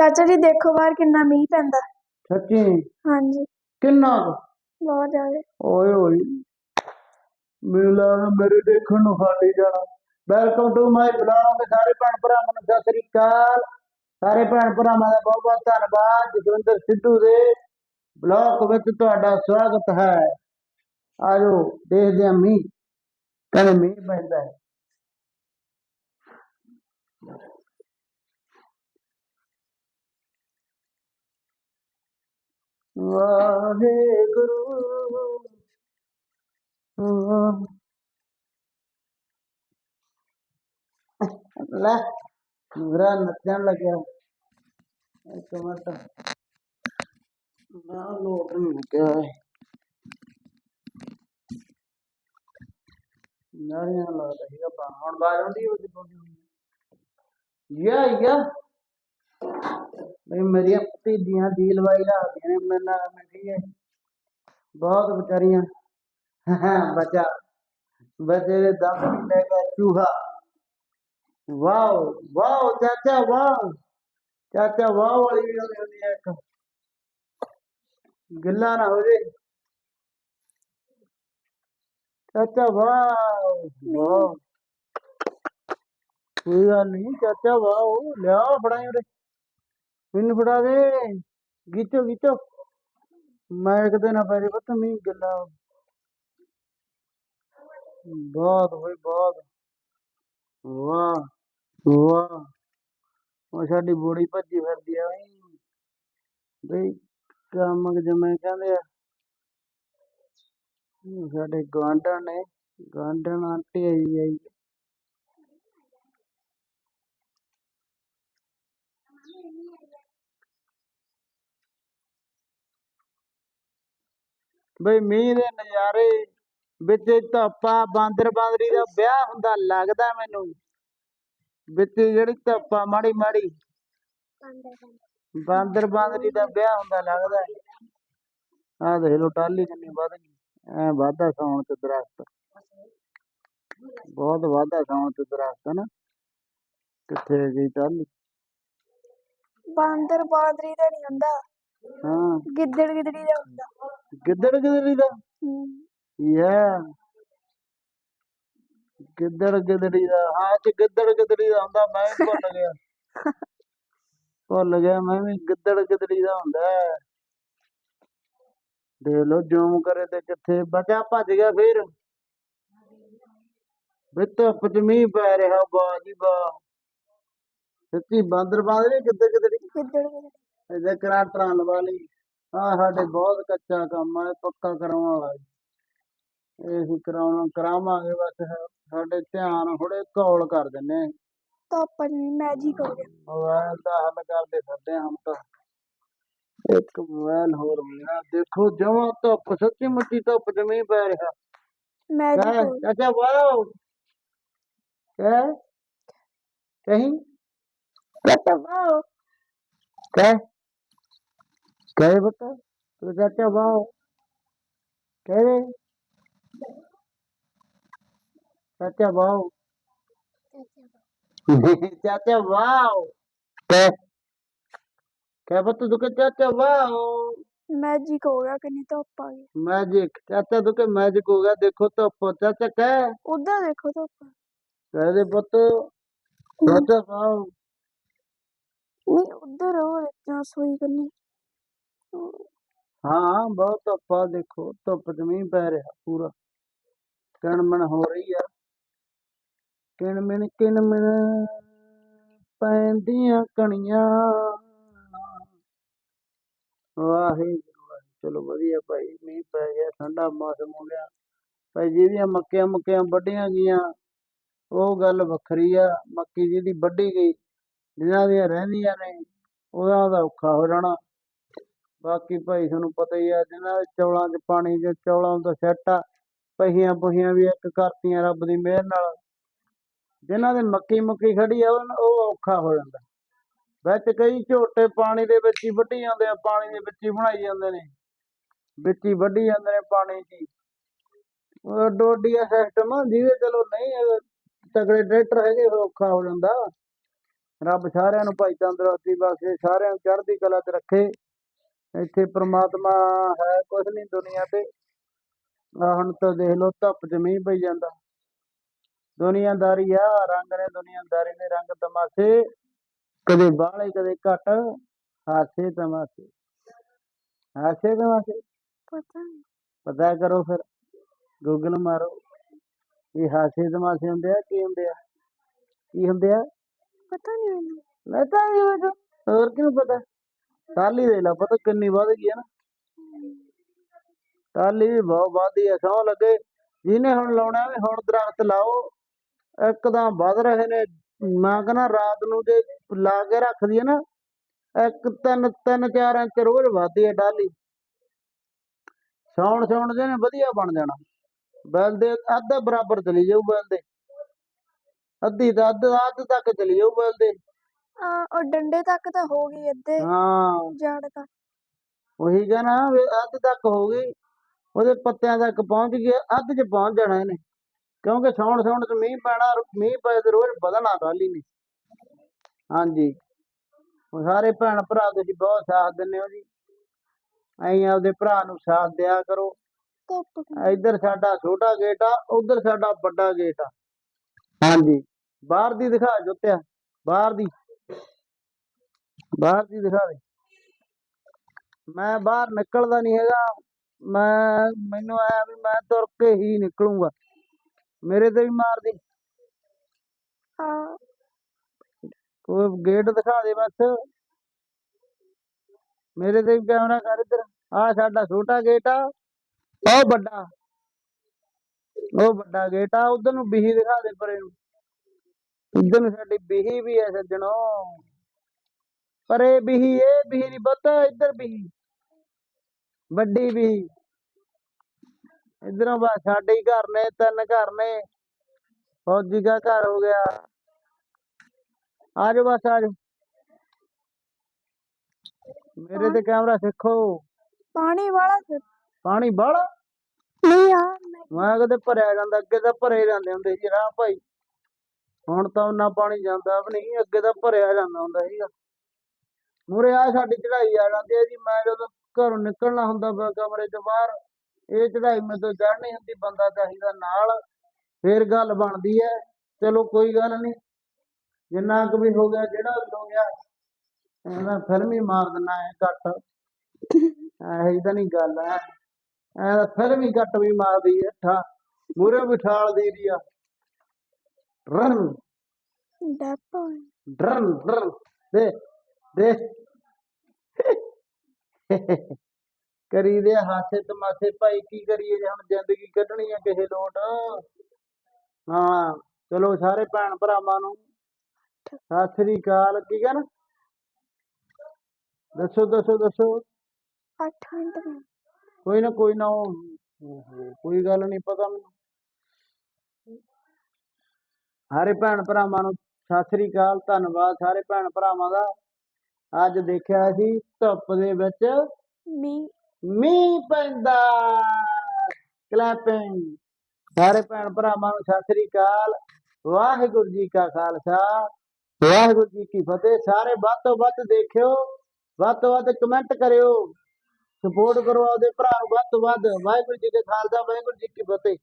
ਚਾਚਾ ਜੀ ਦੇਖੋ ਬਾਹਰ ਕਿੰਨਾ ਮੀਂਹ ਪੈਂਦਾ। ਸੱਚੀ? ਹਾਂਜੀ। ਕਿੰਨਾ? ਕੁ? ਬਹੁਤ ਜ਼ਿਆਦਾ। ਓਏ ਹੋਏ। ਮੈਨੂੰ ਲੱਗਦਾ ਮੇਰੇ ਦੇਖਣ ਨੂੰ ਹਟ ਹੀ ਜਾਣਾ ਵੈਲਕਮ ਟੂ ਮਾਈ ਬਲੌਗ ਸਾਰੇ ਭੈਣ ਭਰਾਵਾਂ ਨੂੰ ਸਤਿ ਸ੍ਰੀ ਅਕਾਲ। ਸਾਰੇ ਭੈਣ ਭਰਾਵਾਂ ਦਾ ਬਹੁਤ ਬਹੁਤ ਧੰਨਵਾਦ। ਜਸਵਿੰਦਰ ਸਿੱਧੂ ਦੇ ਬਲੌਗ ਵਿੱਚ ਤੁਹਾਡਾ ਸਵਾਗਤ ਹੈ। ਆਜੋ ਦੇਖਦੇ ਹਾਂ ਮੀਂਹ। ਕਹਿੰਦੇ ਮੀਂਹ ਪੈਂਦਾ ਹੈ। ਵਾਹਿਗੁਰੂ। ਲੈ ਮੇਰਾ ਨੱਚਣ ਲੱਗਿਆ। ਇੱਕ ਮਿੰਟ। ਨਾ ਲੋਟ ਨਹੀਂ ਲੱਗਿਆ। ਹੈ ਨਾਰੀਆਂ ਲੱਗਦਾ ਸੀਗਾ ਬਾ ਹੁਣ ਬਾਹਰ ਆਉਂਦੀ ਉਹਦੀ ਬੋਲੀ ਯਾ ਯਾ। ਬਈ ਮੇਰੀਆਂ ਭਤੀਜੀਆਂ ਦੀ ਲਵਾਈ ਲਾਦੀਆਂ ਨੇ ਮੇਰੇ ਨਾਲ ਮਿਲੀ ਹੈ ਬਹੁਤ ਵਿਚਾਰੀਆਂ ਬਚਾ ਬਚੇ ਦੇ ਦਮ ਨਹੀਂ ਲੈ ਗਿਆ ਚੂਹਾ ਵਾਓ ਵਾਓ ਚਾਚਾ ਵਾਓ ਚਾਚਾ ਵਾਓ ਵਾਲੀ ਵੀ ਹੁੰਦੀ ਹੁੰਦੀ ਹੈ ਇੱਕ ਗਿੱਲਾ ਨਾ ਹੋ ਜੇ ਚਾਚਾ ਵਾਓ ਵਾਓ ਕੋਈ ਗੱਲ ਨਹੀਂ ਚਾਚਾ ਮੈਨੂੰ ਫੜਾ ਦੇ। ਗੀਚੋ ਗੀਚੋ ਮੈਂ ਕਿਤੇ ਨਾ ਪੈ ਪੁੱਤ ਮੀਂਹ ਗਿੱਲਾ। ਬਹੁਤ ਹੋਈ ਬਹੁਤ ਵਾਹ ਵਾਹ। ਉਹ ਸਾਡੀ ਬੋੜੀ ਭੱਜੀ ਫਿਰਦੀ ਆ ਬਈ। ਬਈ, ਕੰਮ ਜਿਵੇਂ ਕਹਿੰਦੇ ਆ। ਸਾਡੇ ਗਵਾਂਢਣ ਨੇ ਗਵਾਂਢਣ ਆਂਟੀ ਆਈ ਆਈ ਬਈ ਮੀਂਹ ਦੇ ਨਜ਼ਾਰੇ ਵਿੱਚ ਧੱਪਾ ਬਾਂਦਰ ਬਾਂਦਰੀ ਦਾ ਵਿਆਹ ਹੁੰਦਾ ਲੱਗਦਾ ਮੈਨੂੰ। ਵਿੱਚ ਜਿਹੜੀ ਧੱਪਾ ਮਾੜੀ ਮਾੜੀ ਬਾਂਦਰ ਬਾਂਦਰੀ ਦਾ ਵਿਆਹ ਹੁੰਦਾ ਲੱਗਦਾ। ਆਹ ਦੇਖ ਲੋ ਟਾਲੀ ਕਿੰਨੀ ਵੱਧ ਗਈ। ਐ ਵਾਧਾ ਸੌਣ ਤੇ ਦਰਖਤ। ਬਹੁਤ ਵਾਧਾ ਸੌਣ ਤੇ ਦਰਖਤ ਨਾ। ਕਿੱਥੇ ਗਈ ਟਾਲੀ ਬਾਂਦਰ ਬਾਂਦਰੀ ਦਾ ਨਹੀਂ ਹੁੰਦਾ। ਹਾਂ। ਗਿੱਦੜ ਗਿੱਦੜੀ ਦਾ ਹੁੰਦਾ। ਗਿੱਦੜ ਗਿੱਦੜੀ ਦਾ? ਹਮ, ਯਾ ਗਿੱਦੜ ਗਿੱਦੜੀ ਦਾ? ਹਾਂ ਤੇ ਗਿੱਦੜ ਗਿੱਦੜੀ ਦਾ ਹੁੰਦਾ ਮੈਂ ਵੀ ਭੁੱਲ ਗਿਆ। ਭੁੱਲ ਗਿਆ ਮੈਂ ਵੀ ਗਿੱਦੜ ਗਿੱਦੜੀ ਦਾ ਹੁੰਦਾ। ਦੇਖ ਲੋ ਜੂਮ ਕਰੇ ਤੇ ਕਿੱਥੇ ਬਚਾ ਭੱਜ ਗਿਆ ਫੇਰ। ਵੀ ਧੁੱਪ ਚ ਮੀਂਹ ਪੈ ਰਿਹਾ ਵਾਹ ਜੀ ਵਾਹ। ਸੱਚੀ ਬਾਂਦਰ ਬਾਂਦਰੇ ਕਿੱਦੇ ਕਿੱਦੜੀ ਗਿੱਦੜ ਗਿੱਦੜੀ ਇਹਦੇ ਕਰਾਟਰਾਂ ਲਵਾ ਲਈ। ਆ ਸਾਡੇ ਬਹੁਤ ਕੱਚਾ ਕੰਮ ਆ ਇਹ ਪੱਕਾ ਕਰਾਉਣ ਵਾਲਾ ਜੀ। ਇਹ ਅਸੀਂ ਕਰਾਉਣਾ ਕਰਾਵਾਂਗੇ ਬਸ ਹੈ- ਸਾਡੇ ਧਿਆਨ ਥੋੜੇ ਕੌਲ ਕਰ ਦਿੰਨੇ ਆ। ਧੁੱਪ ਨਹੀਂ ਮੈਜਿਕ ਹੋ ਗਿਆ ਮੋਬਾਈਲ ਦਾ ਹੱਲ ਕਰਦੇ ਫਿਰਦੇ ਹਾਂ ਹਮ ਤਾਂ। ਇੱਕ ਮੋਬਾਈਲ ਹੋਰ ਮਿਲਣਾ ਦੇਖੋ ਜਮਾਂ ਧੁੱਪ ਸੱਚੀ ਮੁੱਚੀ ਧੁੱਪ ਜਮੀ ਪੈ ਰਿਹਾ। ਮੈਜਿਕ ਕਹਿ ਹੋ ਗਿਆ ਚਾਚਾ ਵਾਓ। ਕਹਿ? ਕਹੀਂ ਚਾਚਾ ਵਾਓ। ਕਹਿ? कहे बता तो, तो कहते कह रहे कहते वाओ चाहते वाओ कह कह बता दुके चाहते वाओ मैजिक हो गया कि तो अपा गया मैजिक? चाचा दुके मैजिक हो गया देखो तो अपा चाचा कह उधर देखो तो अपा कह रहे बतो चाहते वाओ नहीं उधर हो रहा सोई करनी। ਹਾਂ, ਬਹੁਤ ਧੁੱਪ ਆ, ਦੇਖੋ, ਧੁੱਪ ਚ ਮੀਂਹ ਪੈ ਰਿਹਾ ਪੂਰਾ। ਕਿਣਮਣ ਹੋ ਰਹੀ ਆ। ਕਿਣਮਣ ਕਿਣਮਣ ਪੈਂਦੀਆਂ ਕਣੀਆਂ। ਵਾਹਿਗੁਰੂ, ਚਲੋ ਵਧੀਆ ਭਾਈ, ਮੀਂਹ ਪੈ ਗਿਆ, ਠੰਡਾ ਮੌਸਮ ਹੋ ਗਿਆ। ਭਾਈ ਜਿਹਦੀਆਂ ਮੱਕੀਆਂ ਮੱਕੀਆਂ ਵੱਢੀਆਂ ਗਈਆਂ। ਉਹ ਗੱਲ ਵੱਖਰੀ ਆ, ਮੱਕੀ ਜਿਹਦੀ ਵੱਢੀ ਗਈ ਜਿਨ੍ਹਾਂ ਦੀਆਂ ਰਹਿੰਦੀਆਂ ਨੇ ਉਹਨਾਂ ਦਾ ਔਖਾ ਹੋ ਜਾਣਾ। ਬਾਕੀ ਭਾਈ ਤੁਹਾਨੂੰ ਪਤਾ ਹੀ ਆ ਜਿਹਨਾਂ ਦੇ ਚੌਲਾਂ 'ਚ ਪਾਣੀ ਜੇ ਚੌਲਾਂ ਦਾ ਸੈੱਟ ਆ, ਪਹੀਆਂ ਪੁਹੀਆਂ ਵੀ ਇੱਕ ਕਰਤੀਆਂ ਰੱਬ ਦੀ ਮਿਹਰ ਨਾਲ। ਜਿਨ੍ਹਾਂ ਦੇ ਮੱਕੀ ਮੁੱਕੀ ਖੜੀ ਆ, ਉਹ ਔਖਾ ਹੋ ਜਾਂਦਾ। ਵਿੱਚ ਕਈ ਝੋਟੇ ਪਾਣੀ ਦੇ ਵਿੱਚ ਹੀ ਵੱਢੀ ਜਾਂਦੇ ਆ, ਪਾਣੀ ਦੇ ਵਿੱਚ ਹੀ ਬਣਾਈ ਜਾਂਦੇ ਨੇ। ਵਿੱਚ ਹੀ ਵੱਢੀ ਜਾਂਦੇ ਨੇ ਪਾਣੀ 'ਚ ਉਹ ਡੋਡੀਆ ਸਿਸਟਮ ਜਿਹਦੇ ਚਲੋ ਨਹੀਂ ਹੈਗੇ ਤਗੜੇ ਟਰੈਕਟਰ ਹੈਗੇ ਔਖਾ ਹੋ ਜਾਂਦਾ। ਰੱਬ ਸਾਰਿਆਂ ਨੂੰ ਭਾਈ ਤੰਦਰੁਸਤੀ ਬਖਸ਼ੇ, ਸਾਰਿਆਂ ਨੂੰ ਚੜ੍ਹਦੀ ਕਲਾ 'ਚ ਰੱਖੇ। ਇੱਥੇ ਪ੍ਰਮਾਤਮਾ ਹੈ ਕੁਛ ਨਹੀਂ ਦੁਨੀਆ ਤੇ। ਹੁਣ ਤਾਂ ਦੇਖ ਲਓ ਧੁੱਪ ਮੀਂਹ ਪਈ ਜਾਂਦਾ। ਦੁਨੀਆਦਾਰੀ ਆ ਰੰਗ ਨੇ ਦੁਨੀਆਦਾਰੀ ਨੇ ਰੰਗ ਤਮਾਸ਼ੇ। ਕਦੇ ਬਾਹਲੇ ਕਦੇ ਘੱਟ ਹਾਸੇ ਤਮਾਸ਼ੇ। ਹਾਸੇ ਤਮਾਸ਼ੇ। ਪਤਾ ਪਤਾ ਕਰੋ ਫਿਰ ਗੂਗਲ ਮਾਰੋ। ਇਹ ਹਾਸੇ ਤਮਾਸ਼ੇ ਹੁੰਦੇ ਆ ਕੀ ਹੁੰਦੇ ਆ? ਕੀ ਹੁੰਦੇ ਆ? ਪਤਾ ਨਹੀਂ ਮੈਨੂੰ। ਮੈਂ ਤਾਂ ਨਹੀਂ ਪਤਾ। ਹੋਰ ਕਿਹਨੂੰ ਪਤਾ? ਟਾਲੀ ਦੇ ਲਾ, ਪਤਾ ਕਿੰਨੀ ਵੱਧ ਗਈ ਹੈ ਨਾ। ਟਾਲੀ ਵੀ ਬਹੁਤ ਵੱਧਦੀ ਹੈ ਸਹੁੰ ਲੱਗੇ। ਜਿਹਨੇ ਹੁਣ ਲਾਉਣਾ ਵੀ, ਹੁਣ ਦਰਖਤ ਲਾਓ। ਇੱਕਦਮ ਵੱਧ ਰਹੇ ਨੇ। ਮੈਂ ਕਹਿੰਦਾ ਰਾਤ ਨੂੰ ਜੇ ਲਾ ਕੇ ਰੱਖਦੀ ਹੈ ਨਾ, ਇੱਕ ਤਿੰਨ ਤਿੰਨ, ਚਾਰ ਇੰਚ ਰੋਜ਼ ਵੱਧਦੀ ਹੈ ਟਾਲੀ ਸੌਣ ਸੌਣ ਦੇ ਨੇ, ਵਧੀਆ ਬਣ ਜਾਣਾ। ਬੈਲ ਦੇ ਅੱਧ ਬਰਾਬਰ ਚਲੀ ਜਾਊ ਬੈਲ ਦੇ। ਅੱਧੀ ਤਾਂ ਅੱਧ ਅੱਧ ਤੱਕ ਚਲੀ ਜਾਊ ਬੈਲ ਦੇ। ਉਹ ਡੰਡੇ ਤੱਕ ਤਾਂ ਹੋ ਗਈ ਅੱਧੇ ਹਾਂ। ਜੜ ਤੱਕ ਉਹੀ ਕਹਿਣਾ ਵੀ ਅੱਧ ਤੱਕ ਹੋ ਗਈ ਉਹਦੇ ਪੱਤਿਆਂ ਤੱਕ ਪਹੁੰਚ ਗਈ ਅੱਧ 'ਚ ਪਹੁੰਚ ਜਾਣਾ ਇਹਨੇ। ਕਿਉਂਕਿ ਸੌਣ ਸੌਣ 'ਚ ਮੀਂਹ ਪੈਣਾ ਮੀਂਹ ਪਏ ਤੇ ਰੋਜ਼ ਵਧਣਾ ਗੱਲ ਹੀ ਨਹੀਂ ਹਾਂਜੀ। ਉਹ ਸਾਰੇ ਭੈਣ ਭਰਾ ਤੁਸੀਂ ਬਹੁਤ ਸਾਥ ਦਿੰਦੇ ਹੋ ਜੀ। ਐਂ ਆਪਦੇ ਭਰਾ ਨੂੰ ਸਾਥ ਦਿਆ ਕਰੋ। ਧੁੱਪ ਇੱਧਰ ਸਾਡਾ ਛੋਟਾ ਗੇਟ ਆ ਉਧਰ ਸਾਡਾ ਵੱਡਾ ਗੇਟ ਆ। ਹਾਂਜੀ। ਬਾਹਰ ਦੀ ਦਿਖਾ ਜੁੱਤਿਆ ਬਾਹਰ ਦੀ। ਬਾਹਰ ਦੀ ਦਿਖਾ ਦੇ? ਮੈਂ ਬਾਹਰ ਨਿਕਲਦਾ ਨਹੀਂ ਹੈਗਾ। ਮੈਂ ਮੈਨੂੰ ਆਇਆ ਵੀ ਮੈਂ ਤੁਰ ਕੇ ਹੀ ਨਿਕਲੂੰਗਾ। ਮੇਰੇ ਤੇ ਵੀ ਮਾਰਦੀ ਹਾਂ। ਕੋਈ ਗੇਟ ਦਿਖਾ ਦੇ ਬਸ। ਮੇਰੇ ਤੇ ਵੀ ਕੈਮਰਾ ਕਰ ਇੱਧਰ। ਆ ਸਾਡਾ ਛੋਟਾ ਗੇਟ ਆ। ਉਹ ਵੱਡਾ। ਉਹ ਵੱਡਾ ਗੇਟ ਆ। ਉਧਰ ਨੂੰ ਬਿਹੀ ਦਿਖਾ ਦੇ ਪਰੇ ਨੂੰ। ਉਧਰ ਨੂੰ ਸਾਡੀ ਬਿਹੀ ਵੀ ਹੈ ਸੱਜਣੋ। ਪਰੇ ਬਿਹੀ ਇਹ ਬਿਹੀ ਨਹੀਂ ਪਤਾ ਇੱਧਰ ਬਿਹੀ। ਵੱਡੀ ਬਿਹੀ। ਇਧਰੋਂ ਬਸ ਸਾਡੇ ਹੀ ਘਰ ਨੇ ਤਿੰਨ ਘਰ ਨੇ। ਫੌਜੀ ਦਾ ਘਰ ਹੋ ਗਿਆ। ਆ ਜਾਓ ਬਸ ਆ ਜਾਓ। ਮੇਰੇ ਤੇ ਕੈਮਰਾ ਸਿੱਖੋ। ਪਾਣੀ ਵਾਲਾ ਪਾਣੀ ਬਾਹਲਾ ਨਹੀਂ ਮੈਂ ਮੈਂ ਕਦੇ ਭਰਿਆ ਜਾਂਦਾ ਅੱਗੇ ਤਾਂ ਭਰੇ ਜਾਂਦੇ ਹੁੰਦੇ ਸੀ। ਰਾਹ ਭਾਈ ਹੁਣ ਤਾਂ ਉਹਨਾਂ ਪਾਣੀ ਜਾਂਦਾ ਵੀ ਨਹੀਂ ਅੱਗੇ ਤਾਂ ਭਰਿਆ ਜਾਂਦਾ ਹੁੰਦਾ ਸੀਗਾ। ਮੂਰੇ ਆ ਸਾਡੀ ਚੜਾਈ ਆ ਜਾਂਦੀ ਹੈ ਜੀ ਮੈਂ ਜਦੋਂ ਘਰੋਂ ਨਿਕਲਣਾ ਹੁੰਦਾ ਵਾ ਕਮਰੇ ਤੋਂ ਬਾਹਰ ਇਹ ਚੜਾਈ ਮੇਰੇ ਤੋਂ ਚੜ੍ਹ ਨਹੀਂ ਹੁੰਦੀ ਬੰਦਾ ਚਾਹੀਦਾ ਨਾਲ ਫੇਰ ਗੱਲ ਬਣਦੀ ਹੈ ਚਲੋ ਕੋਈ ਗੱਲ ਨਹੀਂ ਜਿੰਨਾ ਕੁ ਵੀ ਹੋ ਗਿਆ ਜਿਹੜਾ ਵੀ ਹੋ ਗਿਆ ਇਹਨਾਂ ਫਿਲਮ ਹੀ ਮਾਰ ਦਿੰਨਾ ਹੈ ਕੱਟ ਇਹੀ ਤਾਂ ਨਹੀਂ ਗੱਲ ਹੈ ਐ ਫਿਲਮ ਹੀ ਕੱਟ ਵੀ ਮਾਰਦੀ ਹੈ ਠਾ ਮੂਰੇ ਬਿਠਾਲ ਦੀ ਦੀ ਆ ਰਨ ਡੈਪ ਡਰਨ ਡਰਨ ਦੇ ਦੇ। ਕਰੀ ਦੇ ਹਾਸੇ ਤਮਾਸ਼ੇ ਭਾਈ ਕੀ ਕਰੀਏ ਜੇ ਹੁਣ ਜ਼ਿੰਦਗੀ ਕੱਢਣੀ ਆ ਕਿਸੇ ਲੋਟ? ਹਾਂ ਚਲੋ ਸਾਰੇ ਭੈਣ ਭਰਾਵਾਂ ਨੂੰ ਸਤਿ ਸ੍ਰੀ ਅਕਾਲ ਕੀ ਕਹਿਣਾ ਦੱਸੋ ਦੱਸੋ ਦੱਸੋ। 8 ਮਿੰਟ ਮੈਂ ਕੋਈ ਨਾ ਕੋਈ ਨਾ ਉਹ ਓਹੋ, ਕੋਈ ਗੱਲ ਨਹੀਂ ਪਤਾ ਮੈਨੂੰ ਸਾਰੇ ਭੈਣ ਭਰਾਵਾਂ ਨੂੰ ਸਤਿ ਸ੍ਰੀ ਅਕਾਲ ਧੰਨਵਾਦ ਸਾਰੇ ਭੈਣ ਭਰਾਵਾਂ ਦਾ। ਅੱਜ ਦੇਖਿਆ ਸੀ ਧੁੱਪ ਦੇ ਵਿੱਚ ਮੀ ਮੀਂਹ ਪੈਂਦਾ। ਕਲੈਪਿੰਗ। ਸਾਰੇ ਭੈਣ ਭਰਾਵਾਂ ਨੂੰ ਸਤਿ ਸ੍ਰੀ ਅਕਾਲ। ਵਾਹਿਗੁਰੂ ਜੀ ਕਾ ਖਾਲਸਾ। ਵਾਹਿਗੁਰੂ ਜੀ ਕੀ ਫਤਿਹ। ਸਾਰੇ ਵੱਧ ਤੋਂ ਵੱਧ ਦੇਖਿਓ। ਵੱਧ ਤੋਂ ਵੱਧ ਕਮੈਂਟ ਕਰਿਓ। ਸਪੋਰਟ ਕਰੋ ਆਪਦੇ ਭਰਾ ਨੂੰ ਵੱਧ ਤੋਂ ਵੱਧ। ਵਾਹਿਗੁਰੂ ਜੀ ਕਾ ਖਾਲਸਾ ਵਾਹਿਗੁਰੂ ਜੀ ਕੀ ਫਤਿਹ।